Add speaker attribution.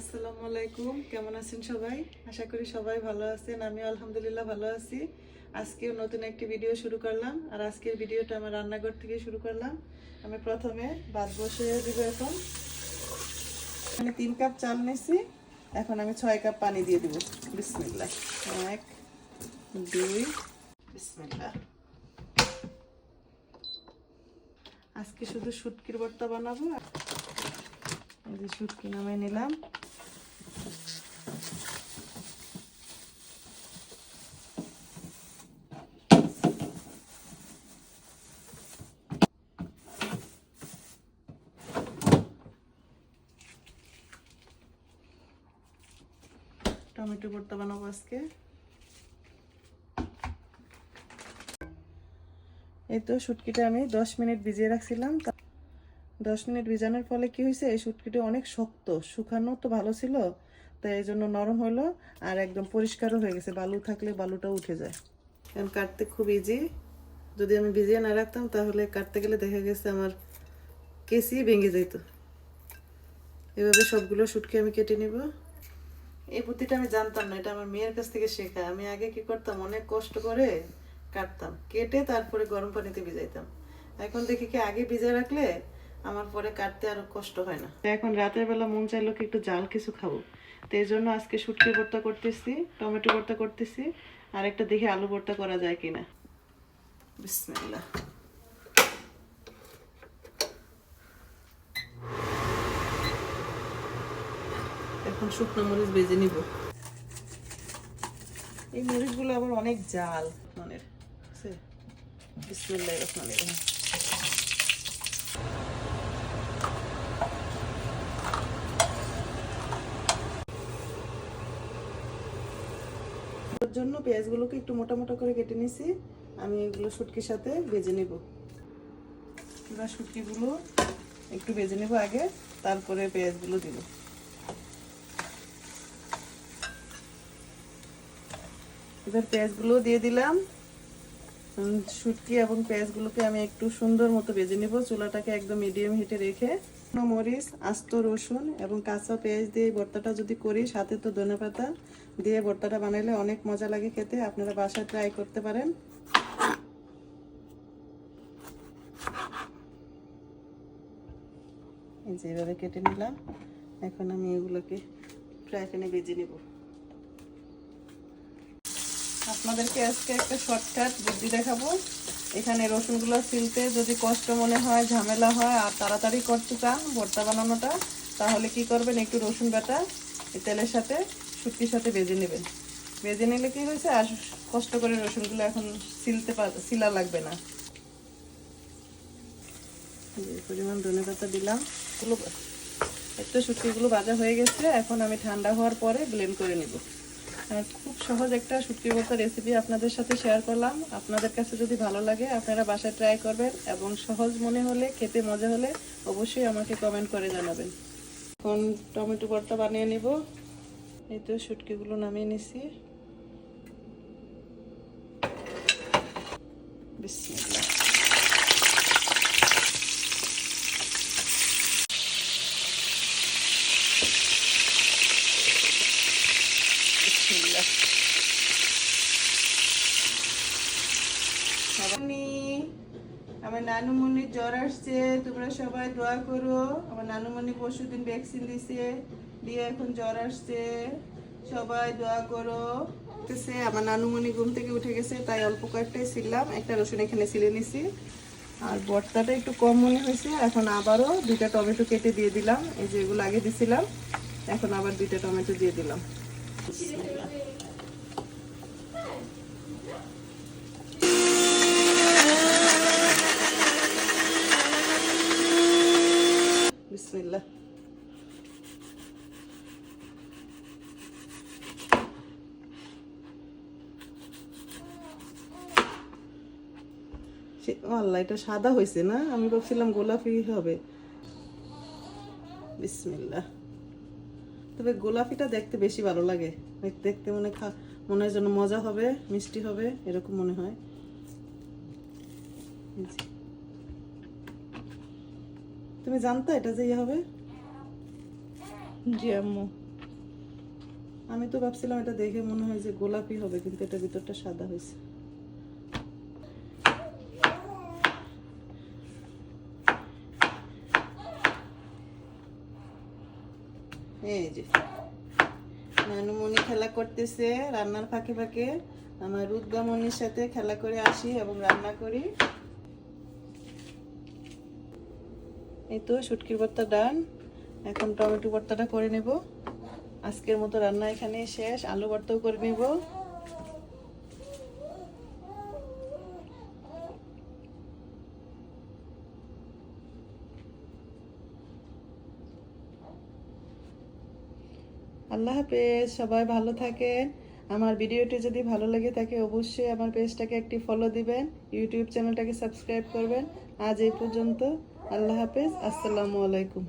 Speaker 1: আসসালামু আলাইকুম। কেমন আছেন সবাই? আশা করি সবাই ভালো আছেন আমি আলহামদুলিল্লাহ ভালো আছি। আজকেও নতুন একটি ভিডিও শুরু করলাম, আর আজকের ভিডিওটা আমার রান্নাঘর থেকে শুরু করলাম। আমি প্রথমে ভাত বসিয়ে দিব এখন। আমি তিন কাপ চাল নিয়েছি, এখন আমি ছয় কাপ পানি দিয়ে দিব। বিসমিল্লাহ। এক, দুই, বিসমিল্লাহ। আজকে শুধু শুটকির ভর্তা বানাবো। এই যে শুটকি নামাই নিলাম। টমেটো ভর্তা বানাবো আজকে। এই তো শুটকিটা আমি দশ মিনিট ভিজিয়ে রাখছিলাম। তা- দশ মিনিট ভিজানোর ফলে কি হয়েছে? এই শুটকিটা অনেক শক্ত, শুকানো তো ভালো ছিল, তাই এই জন্য নরম হলো আর একদম পরিষ্কারও হয়ে গেছে। বালু থাকলে বালুটা উঠে যায়। কারণ কাটতে খুব ইজি যদি আমি ভিজিয়ে না রাখতাম তাহলে কাটতে গেলে দেখা গেছে আমার কেসি ভেঙে যেত। এভাবে সবগুলো শুটকি আমি কেটে নিব। এই বুদ্ধিটা আমি জানতাম না এটা আমার মেয়ের কাছ থেকে শেখা। আমি আগে কি করতাম? অনেক কষ্ট করে কাটতাম কেটে তারপরে গরম পানিতে ভিজাইতাম। এখন দেখি কি আগে ভিজে রাখলে আমার পরে কাটতে আরও কষ্ট হয় না। এখন রাতের বেলা মন চাইলো কি একটু জাল কিছু খাব। তো এই জন্য আজকে শুটকি ভর্তা করতেছি টমেটো ভর্তা করতেছি আর একটা দেখে আলু ভর্তা করা যায় কিনা। বিসমিল্লাহ। এখন শুকনো মরিচ বেজে নিব। এই মরিচগুলো আবার অনেক জাল। মনের বিসমিল্লাহ রহমান রহিম। জন্য পেঁয়াজগুলোকে একটু মোটা মোটা করে কেটে নিছি। আমি এগুলো শুটকির সাথে ভেজে নিব। এবার শুটকিগুলো একটু ভেজে নেব আগে তারপরে পেঁয়াজগুলো দিব। এবার পেঁয়াজগুলো দিয়ে দিলাম। শুটকি এবং পেঁয়াজগুলোকে আমি একটু সুন্দর মতো বেজে নেব। চুলাটাকে একদম মিডিয়াম হিটে রেখে মরিচ, আস্ত রসুন এবং কাঁচা পেঁয়াজ দিয়ে ভর্তাটা যদি করি, সাথে তো ধনে পাতা দিয়ে ভর্তাটা বানাইলে অনেক মজা লাগে খেতে। আপনারা বাসায় ট্রাই করতে পারেন। এই যে এভাবে কেটে নিলাম। এখন আমি এগুলোকে ফ্রাই প্যানে বেজে নেব। আপনাদেরকে আজকে একটা শর্টকাট বুদ্ধি দেখাবো। এখানে রসুনগুলো ছিলতে যদি কষ্ট মনে হয়, ঝামেলা হয়, আর তাড়াতাড়ি করতে চান ভর্তা বানানোটা, তাহলে কি করবেন? একটু রসুন বাটা তেলের সাথে শুটকির সাথে বেজে নেবেন। বেজে নিলে কি হয়েছে? আর কষ্ট করে রসুনগুলো এখন পার শিলা লাগবে না। পরিমাণ ধনে পাতা দিলাম। একটা শুটকিগুলো ভাজা হয়ে গেছে। এখন আমি ঠান্ডা হওয়ার পরে ব্লেন্ড করে নিব। খুব সহজ একটা শুটকি ভর্তা রেসিপি আপনাদের সাথে শেয়ার করলাম। আপনাদের কাছে যদি ভালো লাগে, আপনারা বাসায় ট্রাই করবেন এবং সহজ মনে হলে, খেতে মজা হলে অবশ্যই আমাকে কমেন্ট করে জানাবেন। এখন টমেটো ভর্তা বানিয়ে নেব। এই তো শুটকিগুলো নামিয়ে নিছি। বিসমিল্লাহ নানুমণি, আমার নানুমণির জ্বর আসছে, তোমরা সবাই দোয়া করো। আমার নানুমণি পরশু দিন ভ্যাকসিন দিছে, দিয়ে এখন জ্বর আসছে। সবাই দোয়া করো। আমার নানুমণি ঘুম থেকে উঠে গেছে, তাই অল্প কয়েকটাই ছিলাম। একটা রসুন এখানে ছিলে নিছি। আর ভর্তাটা একটু কম মনে হয়েছে, এখন আবারও দুইটা টমেটো কেটে দিয়ে দিলাম। এই যে এগুলো আগে দিছিলাম, এখন আবার দুইটা টমেটো দিয়ে দিলাম বিসমিল্লাহ। বিসমিল্লাহ সে- ও আল্লাহ এটা সাদা হয়েছে না? আমি ভাবছিলাম গোলাপি হবে। বিসমিল্লা তবে গোলাপিটা দেখতে বেশি ভালো লাগে। দেখতে মনে খা মনে হয় যেন মজা হবে মিষ্টি হবে এরকম মনে হয়। তুমি জানতো এটা যে ইয়ে হবে?
Speaker 2: জি আম্মু।
Speaker 1: আমি তো ভাবছিলাম এটা দেখে মনে হয় যে গোলাপি হবে কিন্তু এটা ভিতরটা সাদা হয়েছে এই যে। নানুমণি খেলা করতেছে, রান্নার ফাঁকে ফাঁকে। আমার রুদ্রামণির সাথে খেলা করে আসি এবং রান্না করি। এই তো শুটকির ভর্তা ডান। এখন টমেটো ভর্তাটা করে নেব। আজকের মতো রান্না এখানে শেষ। আলু ভর্তাও করে নেব। আল্লাহ হাফেজ, সবাই ভালো থাকেন। আমার ভিডিওটি যদি ভালো লাগে থাকে, অবশ্যই আমার পেজটাকে একটি ফলো দিবেন ইউটিউব চ্যানেলটাকে সাবস্ক্রাইব করবেন। আজ এই পর্যন্ত, আল্লাহ হাফেজ, আসসালামু আলাইকুম।